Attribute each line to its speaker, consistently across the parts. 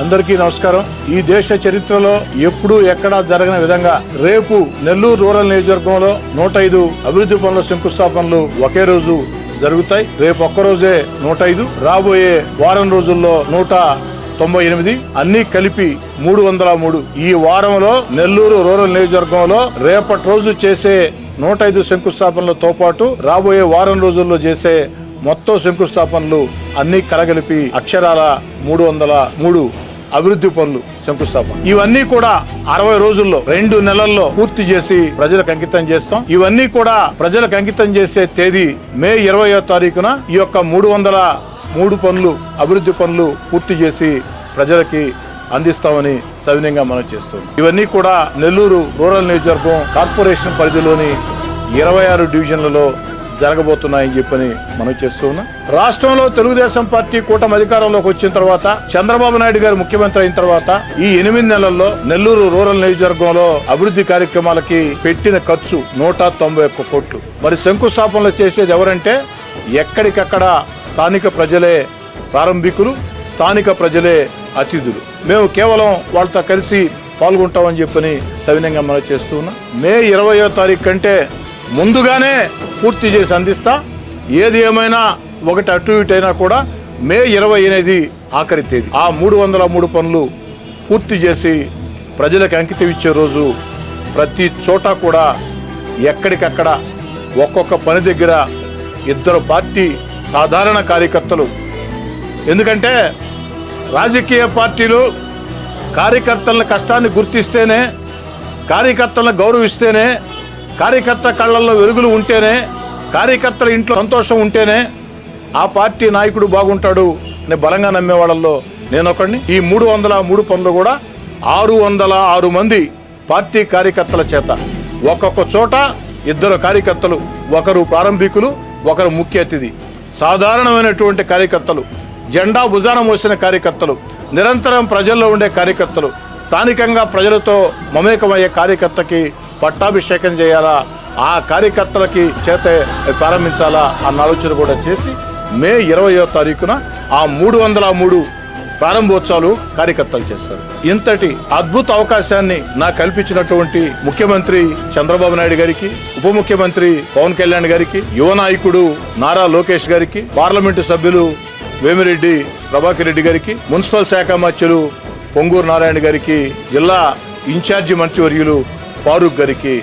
Speaker 1: అందరికీ నమస్కారం. ఈ దేశ చరిత్రలో ఎప్పుడూ ఎక్కడా జరగని విధంగా రేపు నెల్లూరు రూరల్ నియోజకవర్గంలో నూట ఐదు అభివృద్ధి పనుల శంకుస్థాపనలు ఒకే రోజు జరుగుతాయి. రేపు ఒక్కరోజే నూట ఐదు రాబోయే వారం రోజుల్లో నూట తొంభై ఎనిమిది. అన్ని కలిపి మూడు వందల మూడు. ఈ వారంలో నెల్లూరు రూరల్ నియోజకవర్గంలో రేపటి రోజు చేసే నూట ఐదు శంకుస్థాపనలతో పాటు రాబోయే వారం రోజుల్లో చేసే మొత్తం శంకుస్థాపనలు అన్ని కలగలిపి అక్షరాల మూడు వందల మూడు అభివృద్ధి పనులు శంకుస్థాపన. ఇవన్నీ కూడా అరవై రోజుల్లో రెండు నెలల్లో పూర్తి చేసి ప్రజలకు అంకితం చేస్తాం. ఇవన్నీ కూడా ప్రజలకు అంకితం చేసే తేదీ మే ఇరవయో తారీఖున ఈ యొక్క మూడు వందల మూడు పనులు అభివృద్ధి పనులు పూర్తి చేసి ప్రజలకి అందిస్తామని సవినయంగా మనం చేస్తాం ఇవన్నీ కూడా నెల్లూరు రూరల్ నియోజకవర్గం కార్పొరేషన్ పరిధిలోని ఇరవై ఆరు డివిజన్లలో జరగబోతున్నాయని చెప్పని మనం చేస్తూ ఉన్నాం. రాష్ట్రంలో తెలుగుదేశం పార్టీ కూటమి అధికారంలోకి వచ్చిన తర్వాత చంద్రబాబు నాయుడు గారు ముఖ్యమంత్రి అయిన తర్వాత ఈ ఎనిమిది నెలల్లో నెల్లూరు రూరల్ నియోజకవర్గంలో అభివృద్ధి కార్యక్రమాలకి పెట్టిన ఖర్చు నూట తొంభై ఒక్క కోట్లు. మరి శంకుస్థాపనలు చేసేది ఎవరంటే ఎక్కడికక్కడ స్థానిక ప్రజలే ప్రారంభికులు స్థానిక ప్రజలే అతిథులు. మేము కేవలం వాళ్ళతో కలిసి పాల్గొంటామని చెప్పని సవినంగా మనం చేస్తూ ఉన్నాం. మే ఇరవయో తారీఖు కంటే ముందుగానే పూర్తి చేసి అందిస్తా. ఏది ఏమైనా ఒకటి అటు ఇటు అయినా కూడా మే ఇరవై అనేది ఆఖరి తేదీ. ఆ మూడు వందల మూడు పనులు పూర్తి చేసి ప్రజలకు అంకితం ఇచ్చే రోజు ప్రతి చోట కూడా ఎక్కడికక్కడ ఒక్కొక్క పని దగ్గర ఇద్దరు పార్టీ సాధారణ కార్యకర్తలు. ఎందుకంటే రాజకీయ పార్టీలు కార్యకర్తల కష్టాన్ని గుర్తిస్తేనే కార్యకర్తలను గౌరవిస్తేనే కార్యకర్త కళ్ళల్లో వెలుగులు ఉంటేనే కార్యకర్తల ఇంట్లో సంతోషం ఉంటేనే ఆ పార్టీ నాయకుడు బాగుంటాడు అని బలంగా నమ్మే వాళ్ళల్లో నేను ఒకడిని. ఈ మూడు వందల మూడు పనులు కూడా ఆరు వందల ఆరు మంది పార్టీ కార్యకర్తల చేత. ఒక్కొక్క చోట ఇద్దరు కార్యకర్తలు ఒకరు ప్రారంభికులు ఒకరు ముఖ్య అతిథి. సాధారణమైనటువంటి కార్యకర్తలు జెండా భుజాన మోసిన కార్యకర్తలు నిరంతరం ప్రజల్లో ఉండే కార్యకర్తలు స్థానికంగా ప్రజలతో మమేకమయ్యే కార్యకర్తకి పట్టాభిషేకం చేయాలా? ఆ కార్యకర్తలకి చేత ప్రారంభించాలా? అన్న ఆలోచన కూడా చేసి మే ఇరవయో తారీఖున ఆ మూడు వందల మూడు ప్రారంభోత్సవాలు కార్యకర్తలు చేస్తారు. ఇంతటి అద్భుత అవకాశాన్ని నాకు కల్పించినటువంటి ముఖ్యమంత్రి చంద్రబాబు నాయుడు గారికి ఉప ముఖ్యమంత్రి పవన్ కళ్యాణ్ గారికి యువ నాయకుడు నారా లోకేష్ గారికి పార్లమెంటు సభ్యులు వేమిరెడ్డి ప్రభాకర్ రెడ్డి గారికి మున్సిపల్ శాఖ మంత్రులు పొంగూరు నారాయణ గారికి జిల్లా ఇన్ఛార్జి మంత్రివర్యులు ఫారూక్ గారికి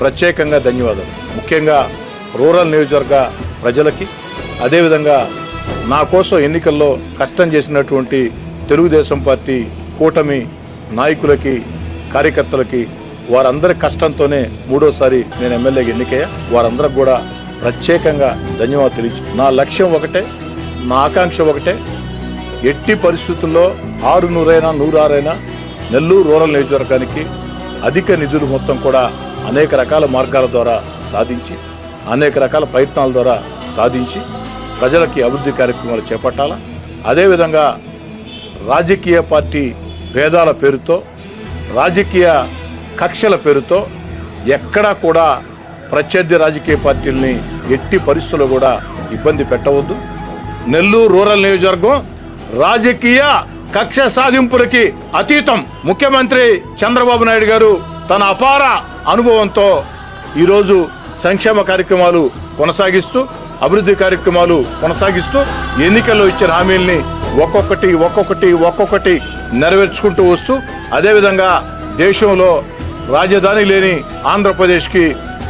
Speaker 1: ప్రత్యేకంగా ధన్యవాదాలు. ముఖ్యంగా రూరల్ నియోజకవర్గ ప్రజలకి అదేవిధంగా నా కోసం ఎన్నికల్లో కష్టం చేసినటువంటి తెలుగుదేశం పార్టీ కూటమి నాయకులకి కార్యకర్తలకి వారందరి కష్టంతోనే మూడోసారి నేను ఎమ్మెల్యేగా ఎన్నికయ్యా. వారందరికి కూడా ప్రత్యేకంగా ధన్యవాదాలు తెలియచు నా లక్ష్యం ఒకటే నా ఆకాంక్ష ఒకటే ఎట్టి పరిస్థితుల్లో ఆరు నూరైనా నూరారైనా నెల్లూరు రూరల్ నియోజకవర్గానికి అధిక నిధులు మొత్తం కూడా అనేక రకాల మార్గాల ద్వారా సాధించి అనేక రకాల ప్రయత్నాల ద్వారా సాధించి ప్రజలకి అభివృద్ధి కార్యక్రమాలు చేపట్టాలా? అదేవిధంగా రాజకీయ పార్టీ భేదాల పేరుతో రాజకీయ కక్షల పేరుతో ఎక్కడా కూడా ప్రత్యర్థి రాజకీయ పార్టీల్ని ఎట్టి పరిస్థితుల్లో కూడా ఇబ్బంది పెట్టవద్దు. నెల్లూరు రూరల్ నియోజకవర్గం రాజకీయ కక్ష సాధింపులకి అతీతం ముఖ్యమంత్రి చంద్రబాబు నాయుడు గారు తన అపార అనుభవంతో ఈరోజు సంక్షేమ కార్యక్రమాలు కొనసాగిస్తూ అభివృద్ధి కార్యక్రమాలు కొనసాగిస్తూ ఎన్నికల్లో ఇచ్చిన హామీల్ని ఒక్కొక్కటి ఒక్కొక్కటి ఒక్కొక్కటి నెరవేర్చుకుంటూ వస్తూ అదేవిధంగా దేశంలో రాజధాని లేని ఆంధ్రప్రదేశ్కి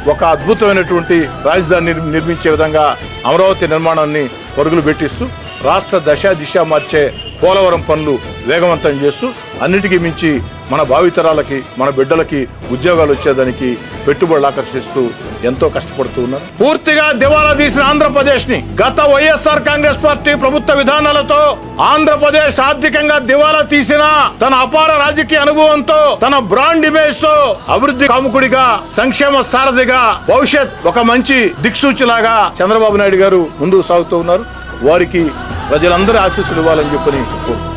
Speaker 1: ఒక అద్భుతమైనటువంటి రాజధాని నిర్మించే విధంగా అమరావతి నిర్మాణాన్ని పరుగులు పెట్టిస్తూ రాష్ట్ర దశ దిశ మార్చే పోలవరం పనులు వేగవంతం చేస్తూ అన్నిటికీ మించి మన భావితరాలకి మన బిడ్డలకి ఉద్యోగాలు వచ్చేదానికి పెట్టుబడులు ఆకర్షిస్తూ ఎంతో కష్టపడుతూ ఉన్నారు. పూర్తిగా దివాలా తీసిన ఆంధ్రప్రదేశ్ని గత వైఎస్ఆర్ కాంగ్రెస్ పార్టీ ప్రభుత్వ విధానాలతో ఆంధ్రప్రదేశ్ ఆర్థికంగా దివాలా తీసిన తన అపార రాజకీయ అనుభవంతో తన బ్రాండ్ ఇమేజ్తో అభివృద్ధి కాముకుడిగా సంక్షేమ సారథిగా భవిష్యత్ ఒక మంచి దిక్సూచిలాగా చంద్రబాబు నాయుడు గారు ముందుకు సాగుతూ ఉన్నారు. వారికి ప్రజలందరూ ఆశీస్సులు ఇవ్వాలని చెప్పని కోరుతున్నాను.